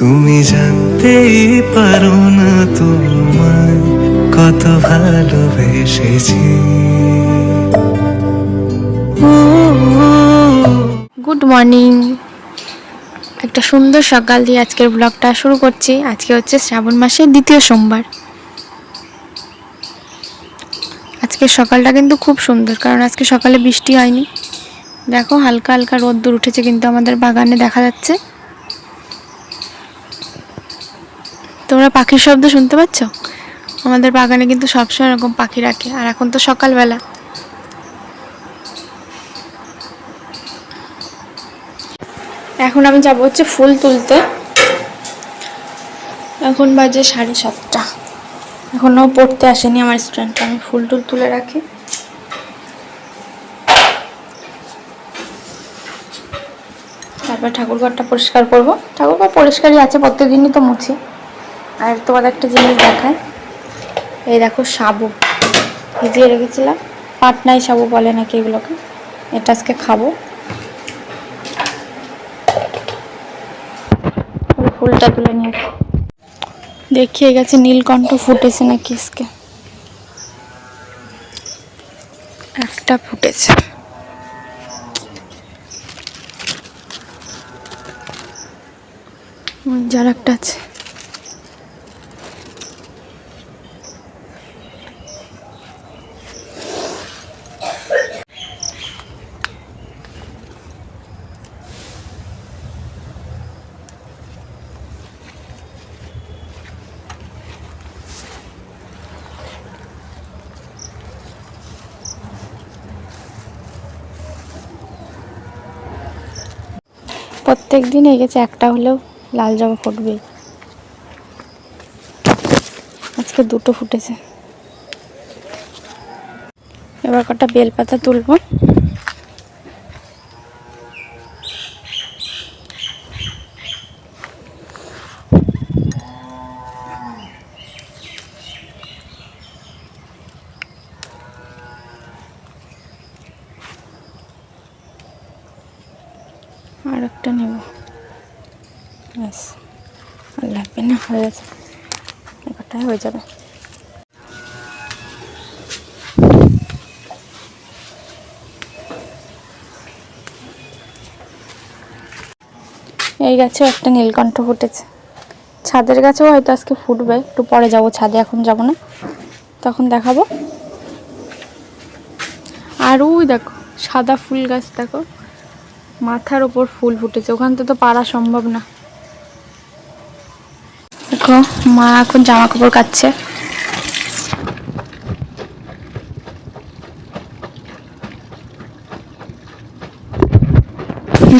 তুমি জানতেই পারো না তোমায় কত ভালোবেসেছি। গুড মর্নিং একটা সুন্দর সকাল দিয়ে আজকের ব্লগটা শুরু করছি। আজকে হচ্ছে শ্রাবণ মাসের দ্বিতীয় সোমবার। আজকের সকালটা কিন্তু খুব সুন্দর, কারণ আজকে সকালে বৃষ্টি হয়নি। দেখো হালকা হালকা রোদ্দুর উঠেছে কিন্তু আমাদের বাগানে দেখা যাচ্ছে। তোমরা পাখির শব্দ শুনতে পাচ্ছ? আমাদের বাগানে কিন্তু সবসময় এরকম পাখি রাখে, আর এখন তো সকালবেলা। এখন আমি যাব হচ্ছে ফুল তুলতে। এখন বাজে সাড়ে সাতটা। এখনও পড়তে আসেনি আমার স্টুডেন্ট আমি ফুল টুল তুলে রাখি। তারপর ঠাকুরঘরটা পরিষ্কার করব। ঠাকুরঘর পরিষ্কারই আছে, প্রত্যেকদিনই তো মুছি। আর তোমাদের একটা জিনিস দেখায় এই দেখো সাবু। ভিজিয়ে রেখেছিলাম। পাটনাই সাবু বলে নাকি এগুলোকে। এটা আজকে খাব। ফুলটা তুলে নিয়ে। দেখিয়ে গেছে নীলকণ্ঠ ফুটেছে নাকি আজকে। একটা ফুটেছে। যার একটা আছে। প্রত্যেক দিন এগেছে গেছে, একটা হলেও লাল জবা ফুটবে আজকে দুটো ফুটেছে। এবার কটা বেলপাতা তুলবো। আর একটা নেব। ব্যাস আর লাগবে না, হয়ে গেছে। এবারটাই হয়ে যাবে। এই গাছেও একটা নীলকণ্ঠ ফুটেছে। ছাদের গাছেও হয়তো আজকে ফুটবে, একটু পরে যাব, ছাদে এখন যাব না। তখন দেখাবো। আর ওই দেখো, সাদা ফুল গাছ, দেখো। মাথার ওপর ফুল ফুটেছে। ওখান তো পারা সম্ভব না। দেখো, মা এখন জামা কাপড় কাচ্ছে।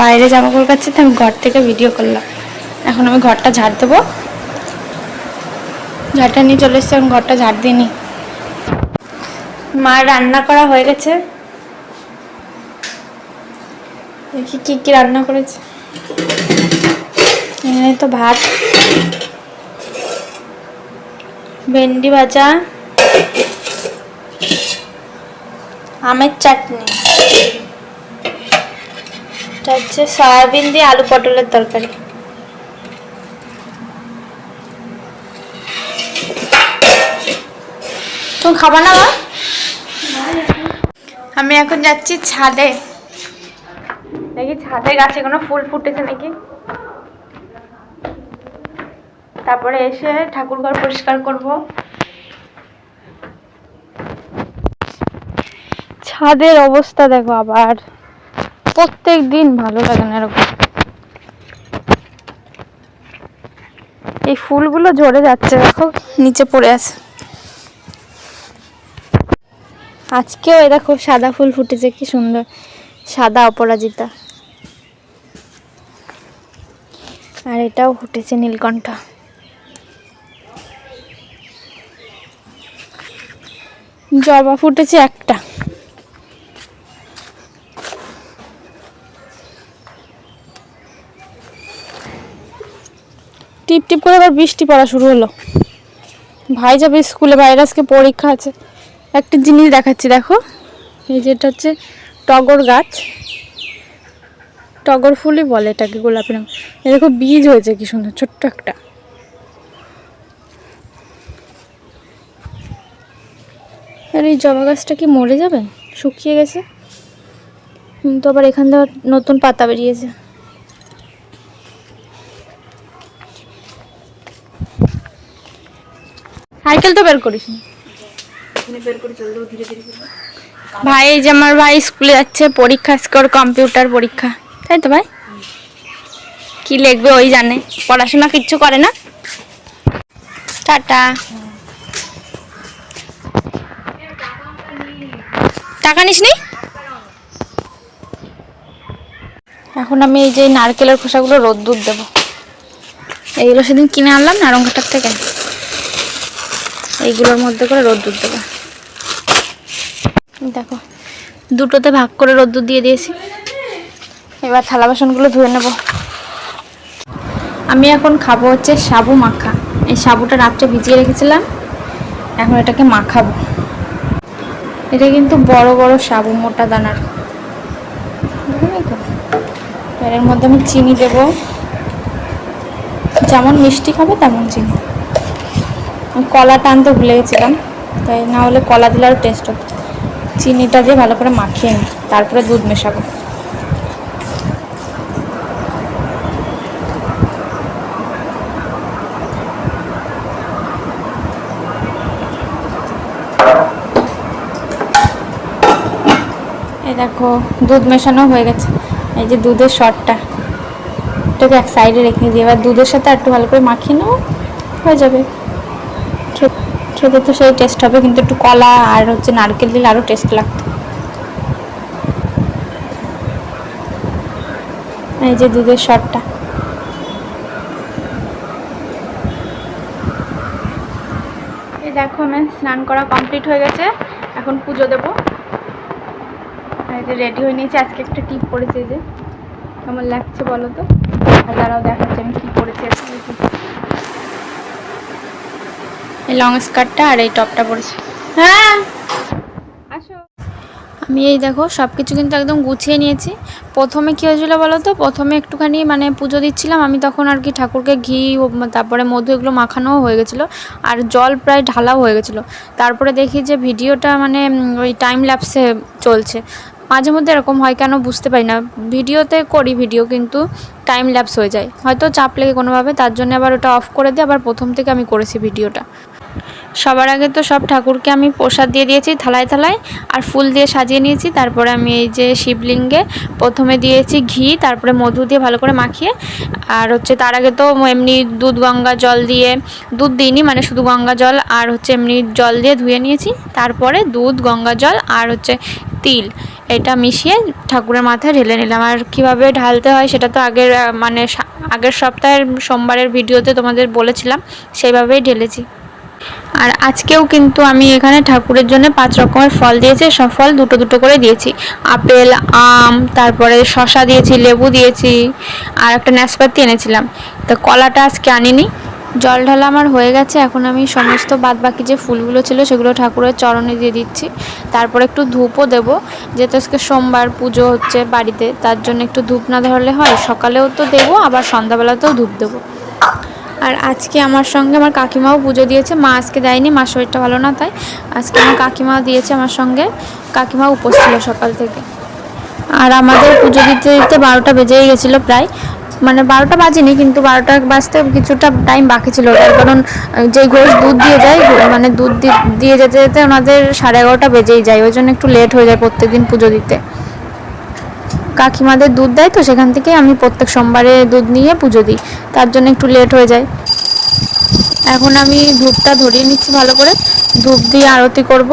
বাইরে জামা কাপড় কাচ্ছে তো আমি ঘর থেকে ভিডিও করলাম। এখন আমি ঘরটা ঝাড় দেবো। ঝাড়টা নিয়ে চলে এসছি ঘরটা ঝাড় দিইনি। মা রান্না করা হয়ে গেছে। দেখি কি কি রান্না করেছে? এখানে তো ভাত। ভেন্ডি ভাজা। আমের চাটনি। এটা হচ্ছে সয়াবিন দিয়ে আলু পটলের তরকারি। তুমি খাবা না আমি এখন যাচ্ছি ছাদে। দেখি ছাদে গাছে কোনো ফুল ফুটেছে নাকি? তারপরে এসে ঠাকুর ঘর পরিষ্কার করব। ছাদের অবস্থা দেখো আবার। প্রত্যেক দিন ভালো লাগে না এরকম। এই ফুলগুলো ঝরে যাচ্ছে দেখো, নিচে পড়ে আছে। আজকেও এই দেখো সাদা ফুল ফুটেছে, কি সুন্দর। সাদা অপরাজিতা। আর এটাও ফুটেছে নীলকণ্ঠ। জবা ফুটেছে একটা। টিপ টিপ করে আবার বৃষ্টি পড়া শুরু হলো। ভাই যাবে স্কুলে বাইরে আজকে পরীক্ষা আছে। একটা জিনিস দেখাচ্ছি, দেখো। এই যেটা হচ্ছে টগর গাছ। টগর ফুলই বলে এটাকে গোলাপি রঙ। এ দেখো বীজ হয়েছে কি সুন্দর ছোট্ট একটা। আর এই জবা গাছটা কি মরে যাবে? শুকিয়ে গেছে? তো আবার এখান থেকে নতুন পাতা বেরিয়েছে। সাইকেল তো বের করিস নি। ভাই যে আমার ভাই স্কুলে যাচ্ছে পরীক্ষা স্কোর কম্পিউটার পরীক্ষা। তাই তো ভাই? কি লিখবে ওই জানে। পড়াশোনা কিচ্ছু করে না। টাটা। টাকা নিস নি এখন আমি এই যে নারকেলের খোসাগুলো রোদ্দুর দেবো। এইগুলো সেদিন কিনে আনলাম নারঙ্গাটার থেকে? এইগুলোর মধ্যে করে রোদ্দুর দেবো। দেখো, দুটোতে ভাগ করে রোদ্দুর দিয়ে দিয়েছি। এবার থালা বাসনগুলো ধুয়ে নেব। আমি এখন খাব হচ্ছে সাবু মাখা। এই সাবুটা রাত্রে ভিজিয়ে রেখেছিলাম, এখন এটাকে মাখাবো। এটা কিন্তু বড় বড় সাবু, মোটা দানার? এর মধ্যে আমি চিনি দেবো। যেমন মিষ্টি খাবে তেমন চিনি। কলাটা আনতে ভুলে গেছিলাম, তাই না হলে কলা দিলে আরও টেস্ট হতো। চিনিটা দিয়ে ভালো করে মাখিয়ে নিই তারপরে দুধ মেশাবো। দেখো, দুধ মেশানো হয়ে গেছে। এই যে দুধের শটটা। এটাকে এক সাইডে রেখে দিই। এবার দুধের সাথে একটু ভালো করে মাখিয়ে নেব হয়ে যাবে। খেতে তো সেই টেস্ট হবে, কিন্তু একটু কলা আর হচ্ছে নারকেল দিলে আরও টেস্ট লাগতো। এই যে দুধের শটটা। দেখো আমার স্নান করা কমপ্লিট হয়ে গেছে। এখন পুজো দেবো। এই যে রেডি হয়ে নিয়েছি। আজকে একটা টিপ পড়েছে যে? কেমন লাগছে বলো তো? আর দাঁড়াও, দেখাচ্ছি আমি কী পরেছি এই লং স্কার্টটা আর এই টপটা পরেছি হ্যাঁ! আসো। আমি এই দেখো সব কিছু কিন্তু একদম গুছিয়ে নিয়েছি। প্রথমে কী হয়েছিল বলো তো? প্রথমে একটুখানি মানে পুজো দিচ্ছিলাম। আমি তখন আর কি ঠাকুরকে ঘি, তারপরে মধু এগুলো মাখানোও হয়ে গেছিল। আর জল প্রায় ঢালাও হয়ে গেছিল। তারপরে দেখি যে ভিডিওটা মানে ওই টাইম ল্যাপসে চলছে। মাঝে মধ্যে এরকম হয় কেন বুঝতে পারি না। ভিডিওতে করি ভিডিও কিন্তু টাইম ল্যাপস হয়ে যায়। হয়তো চাপ লেগে কোনোভাবে, তার জন্য আবার ওটা অফ করে দিয়ে আবার প্রথম থেকে আমি করেছি ভিডিওটা। সবার আগে তো সব ঠাকুরকে আমি প্রসাদ দিয়ে দিয়েছি থালায় থালায়, আর ফুল দিয়ে সাজিয়ে নিয়েছি। তারপরে আমি এই যে শিবলিঙ্গে প্রথমে দিয়েছি ঘি, তারপরে মধু দিয়ে ভালো করে মাখিয়ে, আর হচ্ছে তার আগে তো এমনি দুধ, গঙ্গা জল দিয়ে, দুধ দিইনি মানে শুধু গঙ্গা জল আর হচ্ছে এমনি জল দিয়ে ধুয়ে নিয়েছি। তারপরে দুধ, গঙ্গা জল আর হচ্ছে তিল। এটা মিশিয়ে ঠাকুরের মাথায় ঢেলে নিলাম। আর কীভাবে ঢালতে হয় সেটা তো আগের মানে আগের সপ্তাহের সোমবারের ভিডিওতে তোমাদের বলেছিলাম, সেইভাবেই ঢেলেছি। আর আজকেও কিন্তু আমি এখানে ঠাকুরের জন্য পাঁচ রকমের ফল দিয়েছি, সব ফল দুটো দুটো করে দিয়েছি। আপেল, আম, তারপরে শশা দিয়েছি, লেবু দিয়েছি, আর একটা নাশপাতি এনেছিলাম। তো কলাটা আজকে আনিনি। জল ঢালা আমার হয়ে গেছে, এখন আমি সমস্ত বাদ বাকি যে ফুলগুলো ছিল সেগুলো ঠাকুরের চরণে দিয়ে দিচ্ছি। তারপরে একটু ধূপও দেবো, যেহেতু আজকে সোমবার পুজো হচ্ছে বাড়িতে, তার জন্য একটু ধূপ না ধরলে হয়, সকালেও তো দেবো, আবার সন্ধ্যাবেলাতেও ধূপ দেবো। আর আজকে আমার সঙ্গে আমার কাকিমাও পুজো দিয়েছে, মা আজকে দেয়নি, মা শরীরটা ভালো না তাই আজকে আমার কাকিমাও দিয়েছে আমার সঙ্গে, কাকিমা উপোস ছিল সকাল থেকে। আর আমাদের পুজো দিতে দিতে বারোটা বেজেই গেছিল প্রায় মানে বারোটা বাজেনি, কিন্তু বারোটা বাজতে কিছুটা টাইম বাকি ছিল কারণ যেই ঘোষ দুধ দিয়ে যায় মানে দুধ দিয়ে যেতে যেতে ওনাদের সাড়ে এগারোটা বেজেই যায়, ওই জন্য একটু লেট হয়ে যায় প্রত্যেকদিন পুজো দিতে। কাকিমাদের দুধ দেয় তো, সেখান থেকে আমি প্রত্যেক সোমবারে দুধ নিয়ে পুজো দিই, তার জন্য একটু লেট হয়ে যায়। এখন আমি ধূপটা ধরিয়ে নিচ্ছি ভালো করে, ধূপ দিয়ে আরতি করব।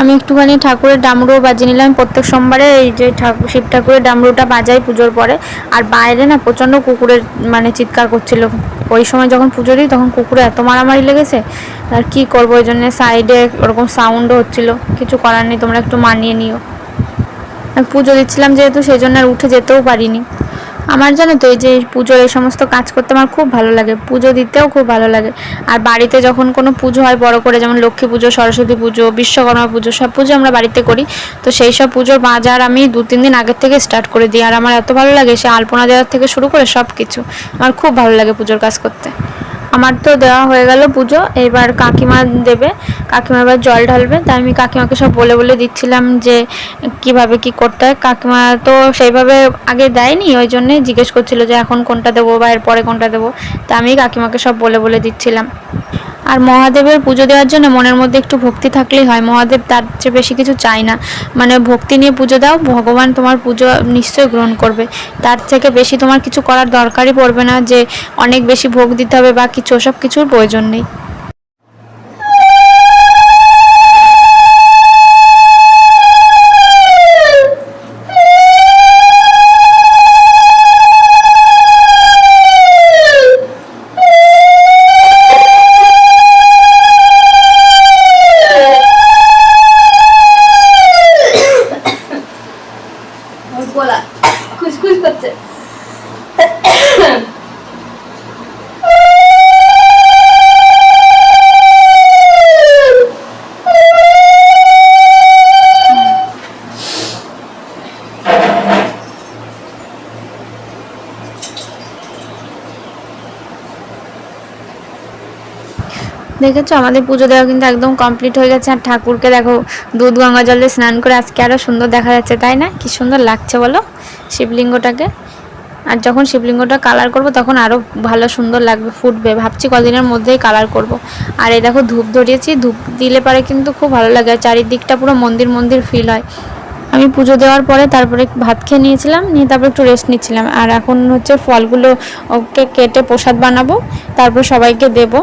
আমি একটুখানি ঠাকুরের ডামরুও বাজিয়ে নিলাম। প্রত্যেক সোমবারে এই যে ঠাকুর শিব ঠাকুরের ডামরুটা বাজাই পুজোর পরে। আর বাইরে না প্রচণ্ড কুকুরের মানে চিৎকার করছিল। ওই সময় যখন পুজো দিই তখন কুকুরে এত মারামারি লেগেছে। আর কি করব ওই জন্য সাইডে ওরকম সাউন্ডও হচ্ছিল। কিছু করার নেই, তোমরা একটু মানিয়ে নিও। পুজো দিচ্ছিলাম যেহেতু, সেই জন্য আর উঠে যেতেও পারিনি। আমার জানো তো, এই যে পুজোর এই সমস্ত কাজ করতে আমার খুব ভালো লাগে, পুজো দিতেও খুব ভালো লাগে। আর বাড়িতে যখন কোনো পুজো হয়, বড় করে যেমন লক্ষ্মী পুজো, সরস্বতী পুজো, বিশ্বকর্মা পুজো, সব পুজো আমরা বাড়িতে করি। তো সেই সব পুজোর বাজার আমি দু, তিন দিন আগের থেকে স্টার্ট করে দিই। আর আমার এত ভালো লাগে সে আলপনা দেওয়ার থেকে শুরু করে সব কিছু আমার খুব ভালো লাগে পুজোর কাজ করতে। আমার তো দেওয়া হয়ে গেল পুজো, এবার কাকিমা দেবে, কাকিমা এবার জল ঢালবে, তাই আমি কাকিমাকে সব বলে বলে দিচ্ছিলাম যে কীভাবে কি করতে হয়। কাকিমা তো সেইভাবে আগে দেয়নি, ওই জন্যে জিজ্ঞেস করছিল যে এখন কোনটা দেবো বা এরপরে কোনটা দেবো, তা আমি কাকিমাকে সব বলে বলে দিচ্ছিলাম। আর মহাদেবের পুজো দেওয়ার জন্য মনের মধ্যে একটু ভক্তি থাকলেই হয়। মহাদেব তার চেয়ে বেশি কিছু চায় না। মানে ভক্তি নিয়ে পুজো দাও, ভগবান তোমার পুজো নিশ্চয়ই গ্রহণ করবে। তার থেকে বেশি তোমার কিছু করার দরকারই পড়বে না যে অনেক বেশি ভোগ দিতে হবে বা কিছু ওসব কিছুর প্রয়োজন নেই। দেখেছ? আমাদের পুজো দেওয়া কিন্তু একদম কমপ্লিট হয়ে গেছে। আর ঠাকুরকে দেখো, দুধ গঙ্গা জলে স্নান করে আজকে আরও সুন্দর দেখা যাচ্ছে, তাই না? কি সুন্দর লাগছে বলো শিবলিঙ্গটাকে। আর যখন শিবলিঙ্গটা কালার করব, তখন আরও ভালো সুন্দর লাগবে, ফুটবে। ভাবছি কদিনের মধ্যেই কালার করব। আর এই দেখো ধূপ ধরিয়েছি, ধূপ দিলে পারে কিন্তু খুব ভালো লাগে। আর চারিদিকটা পুরো মন্দির মন্দির ফিল হয়। আমি পুজো দেওয়ার পরে তারপরে ভাত খেয়ে নিয়েছিলাম, নিয়ে তারপর একটু রেস্ট নিচ্ছিলাম। আর এখন হচ্ছে ফলগুলো ওকে কেটে প্রসাদ বানাবো, তারপর সবাইকে দেবো।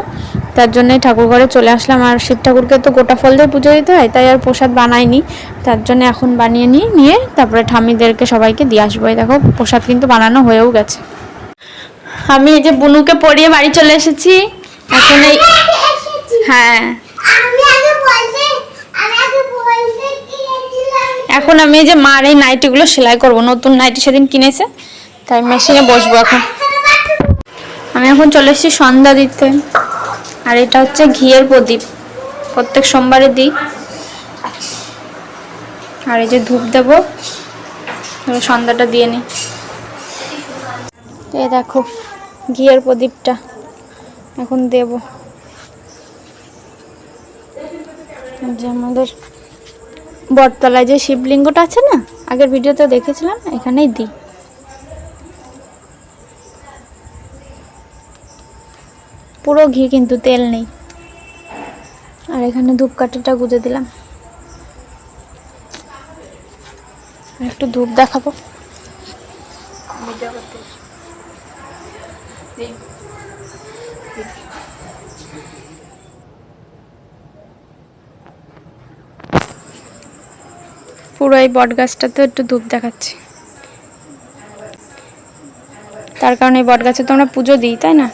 তার জন্যই ঠাকুর ঘরে চলে আসলাম। আর শিব ঠাকুরকে তো গোটা ফল দিয়ে পুজো দিতে হয়, তাই আর প্রসাদ বানাইনি। তার জন্য এখন বানিয়ে নিয়ে নিয়ে তারপরে ঠামিদেরকে সবাইকে দিয়ে আসব। দেখো, প্রসাদ কিন্তু বানানো হয়েও গেছে। আমি এই যে বুনুকে পড়িয়ে বাড়ি চলে এসেছি। এখন এই হ্যাঁ। এখন আমি এই যে মার এই নাইটিগুলো সেলাই করব। নতুন নাইটি সেদিন কিনেছে, তাই মেশিনে বসবো এখন। আমি এখন চলে এসেছি সন্ধ্যা দিতে। আর এটা হচ্ছে ঘিয়ের প্রদীপ। প্রত্যেক সোমবারে দিই। আর এই যে ধূপ দেব। সন্ধ্যাটা দিয়ে নিই। এই দেখো, ঘিয়ের প্রদীপটা এখন দেব। যে আমাদের বটতলায় যে শিবলিঙ্গটা আছে না, আগের ভিডিওতে দেখেছিলাম, এখানেই দিই। পুরো ঘি কিন্তু তেল নেই। আর এখানে ধূপকাঠিটা গুঁজে দিলাম। একটু ধূপ দেখাবো। পুরো এই বট গাছটাতে একটু ধূপ দেখাচ্ছি। তার কারণে এই বট গাছে তো আমরা পুজো দিই, তাই না?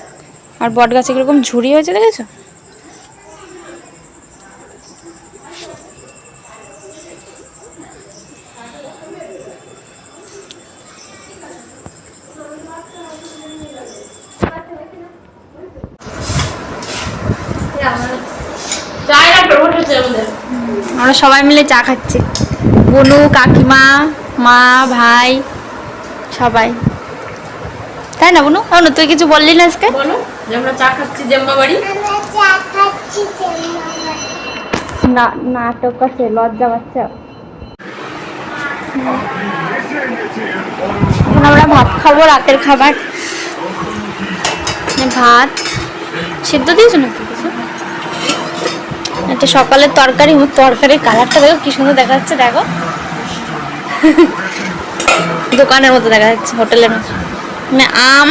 আর বট গাছে কীরকম ঝুড়ি হয়েছে দেখেছ? আমরা সবাই মিলে চা খাচ্ছি। বনু, কাকিমা, মা, ভাই, সবাই। তাই না বনু? তুই কিছু বললি না আজকে? বলো আমরা চা খাচ্ছি জেম্মা বাড়ি না নাটক আছে লজ্জা বাচ্চা এখন আমরা ভাত খাব রাতের খাবার। এই ভাত? সিদ্ধ দিয়েছ নাকি কিছু? এটা সকালের তরকারি তরকারির কালারটা দেখো কি সুন্দর দেখা যাচ্ছে দেখো। দোকানের মতো দেখা যাচ্ছে হোটেলের মতো। মানে আম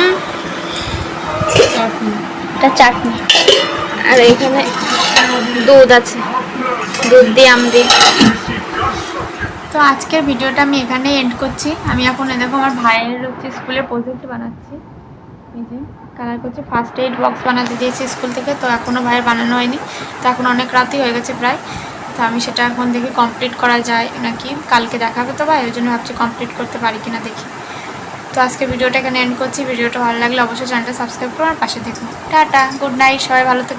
এটা চাটনি। আর এইখানে দুধ আছে। দুধ দিয়ে আম দিয়ে। তো আজকের ভিডিওটা আমি এখানেই এন্ড করছি। আমি এখন দেখো আমার ভাইয়ের হচ্ছে স্কুলের প্রজেক্ট বানাচ্ছি। যে, কালার করছে। ফার্স্ট এইড বক্স বানাতে দিয়েছি স্কুল থেকে, তো এখনও ভাইয়ের বানানো হয়নি। তো এখন অনেক রাতই হয়ে গেছে প্রায়। তো আমি সেটা এখন দেখি কমপ্লিট করা যায় নাকি। কালকে দেখাবে তো ভাই, ওই জন্য ভাবছি কমপ্লিট করতে পারি কিনা দেখি। তো আজকে ভিডিওটা এখানে এন্ড করছি। ভিডিওটা ভালো লাগলে অবশ্যই চ্যানেলটা সাবস্ক্রাইব করো আর পাশে দেখুন টাটা গুড নাইট সবাই ভালো থেকো।